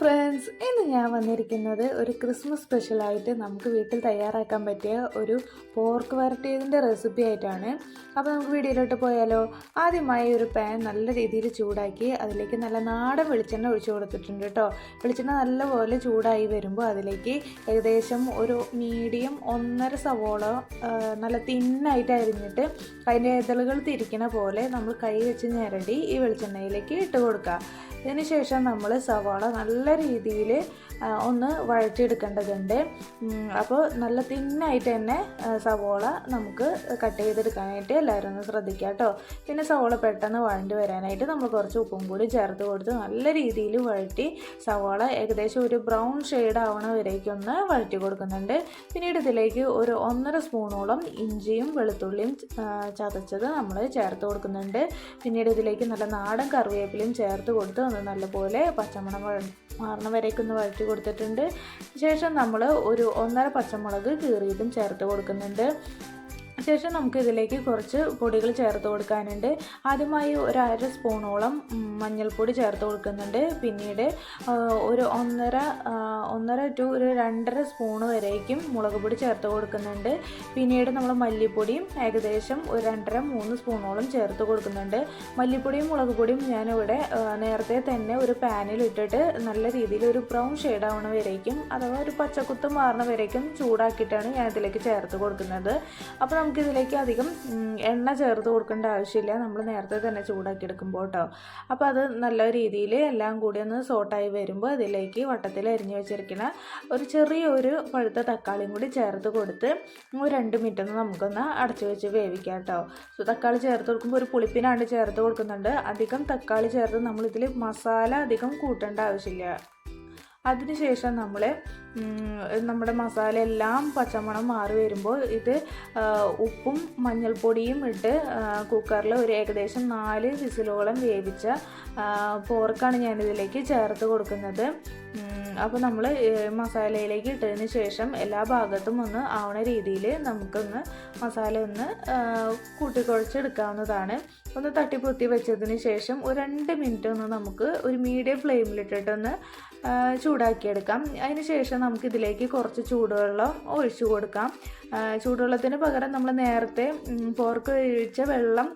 sofra. Friends ഇന്ന് ഞാൻ വന്നിരിക്കുന്നത് ഒരു ക്രിസ്മസ് സ്പെഷ്യലായിട്ട് നമുക്ക് വീട്ടിൽ തയ്യാറാക്കാൻ പറ്റിയ ഒരു പോർക്ക് വരട്ടിയതിന്റെ റെസിപ്പി ആയിട്ടാണ്. അപ്പോൾ നമുക്ക് വീഡിയോയിലോട്ട് പോയാലോ? ആദ്യമായി ഒരു പാൻ നല്ല രീതിയിൽ ചൂടാക്കി അതിലേക്ക് നല്ല നാടൻ വെളിച്ചെണ്ണ ഒഴിച്ചു കൊടുത്തിട്ടുണ്ട് കേട്ടോ. വെളിച്ചെണ്ണ നല്ലപോലെ ചൂടായി വരുമ്പോൾ അതിലേക്ക് ഏകദേശം ഒരു മീഡിയം ഒന്നര സവോള നല്ല തിന്നായിട്ട് അരിഞ്ഞിട്ട് അതിന്റെ ഇതളുകൾ തിരിക്കണ പോലെ നമ്മൾ കൈ വെച്ച് ഞരടി ഈ വെളിച്ചെണ്ണയിലേക്ക് ഇട്ട് കൊടുക്കുക. ഇതിനുശേഷം നമ്മൾ സവാള നല്ല രീതിയിൽ രീതിയിൽ ഒന്ന് വഴറ്റിയെടുക്കേണ്ടതുണ്ട്. അപ്പോൾ നല്ല തിന്നായിട്ട് തന്നെ സവോള നമുക്ക് കട്ട് ചെയ്തെടുക്കാനായിട്ട് എല്ലാവരും ഒന്ന് ശ്രദ്ധിക്കുക കേട്ടോ. പിന്നെ സവോള പെട്ടെന്ന് വഴണ്ടി വരാനായിട്ട് നമ്മൾ കുറച്ച് ഉപ്പും കൂടി ചേർത്ത് കൊടുത്ത് നല്ല രീതിയിൽ വഴറ്റി സവോള ഏകദേശം ഒരു ബ്രൗൺ ഷെയ്ഡ് ആവണ വരേക്കൊന്ന് വഴറ്റി കൊടുക്കുന്നുണ്ട്. പിന്നീട് ഇതിലേക്ക് ഒരു ഒന്നര സ്പൂണോളം ഇഞ്ചിയും വെളുത്തുള്ളിയും ചതച്ചത് നമ്മൾ ചേർത്ത് കൊടുക്കുന്നുണ്ട്. പിന്നീട് ഇതിലേക്ക് നല്ല നാടൻ കറിവേപ്പിലയും ചേർത്ത് കൊടുത്ത് ഒന്ന് നല്ലപോലെ പച്ചമണം മാറണ വരേക്കൊന്ന് വഴറ്റി കൊടുത്തിട്ടുണ്ട്. ശേഷം നമ്മൾ ഒരു ഒന്നര പച്ചമുളക് കീറിയിട്ടും ചേർത്ത് കൊടുക്കുന്നുണ്ട്. ശേഷം നമുക്ക് ഇതിലേക്ക് കുറച്ച് പൊടികൾ ചേർത്ത് കൊടുക്കാനുണ്ട്. ആദ്യമായി ഒരു അര സ്പൂണോളം മഞ്ഞൾപ്പൊടി ചേർത്ത് കൊടുക്കുന്നുണ്ട്. പിന്നീട് ഒരു ഒന്നര ഒന്നര ടു ഒരു രണ്ടര സ്പൂണ് വരേക്കും മുളക് പൊടി ചേർത്ത് കൊടുക്കുന്നുണ്ട്. പിന്നീട് നമ്മൾ മല്ലിപ്പൊടിയും ഏകദേശം ഒരു രണ്ടര മൂന്ന് സ്പൂണോളം ചേർത്ത് കൊടുക്കുന്നുണ്ട്. മല്ലിപ്പൊടിയും മുളക് പൊടിയും ഞാനിവിടെ നേരത്തെ തന്നെ ഒരു പാനിൽ ഇട്ടിട്ട് നല്ല രീതിയിൽ ഒരു ബ്രൗൺ ഷെയ്ഡ് ആവണ വരേക്കും അഥവാ ഒരു പച്ചക്കുത്ത് മാറണ വരേക്കും ചൂടാക്കിയിട്ടാണ് ഞാൻ ഇതിലേക്ക് ചേർത്ത് കൊടുക്കുന്നത്. അപ്പോൾ നമുക്കിതിലേക്ക് അധികം എണ്ണ ചേർത്ത് കൊടുക്കേണ്ട ആവശ്യമില്ല. നമ്മൾ നേരത്തെ തന്നെ ചൂടാക്കി എടുക്കുമ്പോൾ കേട്ടോ അപ്പോൾ അത് നല്ല രീതിയിൽ എല്ലാം കൂടി ഒന്ന് സോട്ടായി വരുമ്പോൾ അതിലേക്ക് വട്ടത്തിൽ അരിഞ്ഞു വെച്ചിരിക്കുന്ന ഒരു ചെറിയൊരു പഴുത്ത തക്കാളിയും കൂടി ചേർത്ത് കൊടുത്ത് ഒരു രണ്ട് മിനിറ്റ് ഒന്ന് നമുക്കൊന്ന് അടച്ചു വെച്ച് വേവിക്കാം കേട്ടോ സോ തക്കാളി ചേർത്ത് കൊടുക്കുമ്പോൾ ഒരു പുളിപ്പിനാണ്ട് ചേർത്ത് കൊടുക്കുന്നുണ്ട്. അധികം തക്കാളി ചേർത്ത് നമ്മളിതിൽ മസാല അധികം കൂട്ടേണ്ട ആവശ്യമില്ല. അതിനുശേഷം നമ്മൾ നമ്മുടെ മസാല എല്ലാം പച്ചമണം മാറി വരുമ്പോൾ ഇത് ഉപ്പും മഞ്ഞൾപ്പൊടിയും ഇട്ട് കുക്കറിൽ ഒരു ഏകദേശം നാല് വിസിലോളം വേവിച്ച പോർക്കാണ് ഞാനിതിലേക്ക് ചേർത്ത് കൊടുക്കുന്നത്. അപ്പോൾ നമ്മൾ മസാലയിലേക്ക് ഇട്ടതിന് ശേഷം എല്ലാ ഭാഗത്തും ഒന്ന് ആവണ രീതിയിൽ നമുക്കൊന്ന് മസാല ഒന്ന് കൂട്ടിക്കുഴച്ചെടുക്കാവുന്നതാണ്. ഒന്ന് തട്ടിപ്പൊത്തി വെച്ചതിന് ശേഷം ഒരു രണ്ട് മിനിറ്റ് ഒന്ന് നമുക്ക് ഒരു മീഡിയം ഫ്ലെയിമിലിട്ടിട്ടൊന്ന് ചൂടാക്കിയെടുക്കാം. അതിന് ശേഷം നമുക്ക് ഇതിലേക്ക് കുറച്ച് ചൂടുവെള്ളം ഒഴിച്ചു കൊടുക്കാം. ചൂടുവെള്ളത്തിന് പകരം നമ്മൾ നേരത്തെ പോർക്ക് ഒഴിച്ച വെള്ളം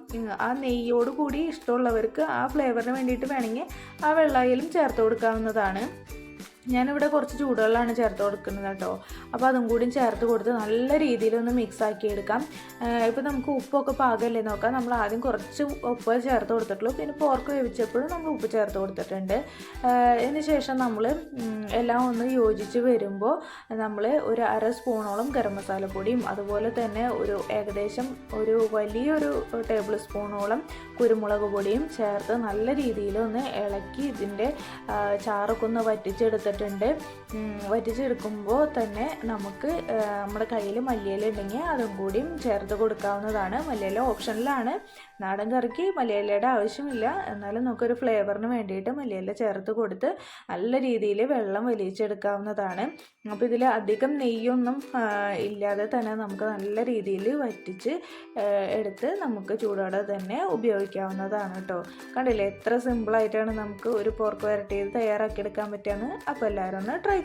ആ നെയ്യോട് കൂടി ഇഷ്ടമുള്ളവർക്ക് ആ ഫ്ലേവറിന് വേണ്ടിയിട്ട് വേണമെങ്കിൽ ആ വെള്ളമായാലും ചേർത്ത് കൊടുക്കാവുന്നതാണ്. ഞാനിവിടെ കുറച്ച് ചൂടുവെള്ളമാണ് ചേർത്ത് കൊടുക്കുന്നത് കേട്ടോ. അപ്പോൾ അതും കൂടി ചേർത്ത് കൊടുത്ത് നല്ല രീതിയിലൊന്ന് മിക്സ് ആക്കി എടുക്കാം. ഇപ്പോൾ നമുക്ക് ഉപ്പൊക്കെ പാകമല്ലേ നോക്കാം. നമ്മൾ ആദ്യം കുറച്ച് ഉപ്പ് ചേർത്ത് കൊടുത്തിട്ടുള്ളൂ. പിന്നെ പോർക്ക് വേവിച്ചപ്പോഴും നമ്മൾ ഉപ്പ് ചേർത്ത് കൊടുത്തിട്ടുണ്ട്. അതിന് ശേഷം നമ്മൾ എല്ലാം ഒന്ന് യോജിച്ച് വരുമ്പോൾ നമ്മൾ ഒരു അര സ്പൂണോളം ഗരം മസാലപ്പൊടിയും അതുപോലെ തന്നെ ഒരു ഏകദേശം ഒരു വലിയൊരു ടേബിൾ സ്പൂണോളം കുരുമുളക് പൊടിയും ചേർത്ത് നല്ല രീതിയിലൊന്ന് ഇളക്കി ഇതിന്റെ ചാറൊക്കെ ഒന്ന് വറ്റിച്ചെടുത്തിട്ടുണ്ട് ഉം, വറ്റിച്ചെടുക്കുമ്പോൾ തന്നെ നമുക്ക് നമ്മുടെ കയ്യിൽ മല്ലിയില ഉണ്ടെങ്കിൽ അതും കൂടിയും ചേർത്ത് കൊടുക്കാവുന്നതാണ്. മല്ലിയില ഓപ്ഷനിലാണ്. നാടൻ കറിക്ക് മല്ലിയിലയുടെ ആവശ്യമില്ല. എന്നാലും നമുക്കൊരു ഫ്ലേവറിന് വേണ്ടിയിട്ട് മല്ലിയില ചേർത്ത് കൊടുത്ത് നല്ല രീതിയിൽ വെള്ളം വലിച്ചെടുക്കാവുന്നതാണ് അപ്പോൾ ഇതിൽ അധികം നെയ്യൊന്നും ഇല്ലാതെ തന്നെ നമുക്ക് നല്ല രീതിയിൽ വറ്റിച്ച് എടുത്ത് നമുക്ക് ചൂടോടെ തന്നെ ഉപയോഗിക്കാവുന്നതാണ് കേട്ടോ. കണ്ടില്ലേ? എത്ര സിമ്പിളായിട്ടാണ് നമുക്ക് ഒരു പോർക്ക് വരട്ടിയത് തയ്യാറാക്കിയെടുക്കാൻ പറ്റുകയെന്ന് അപ്പോൾ എല്ലാവരും ഒന്ന് ട്രൈ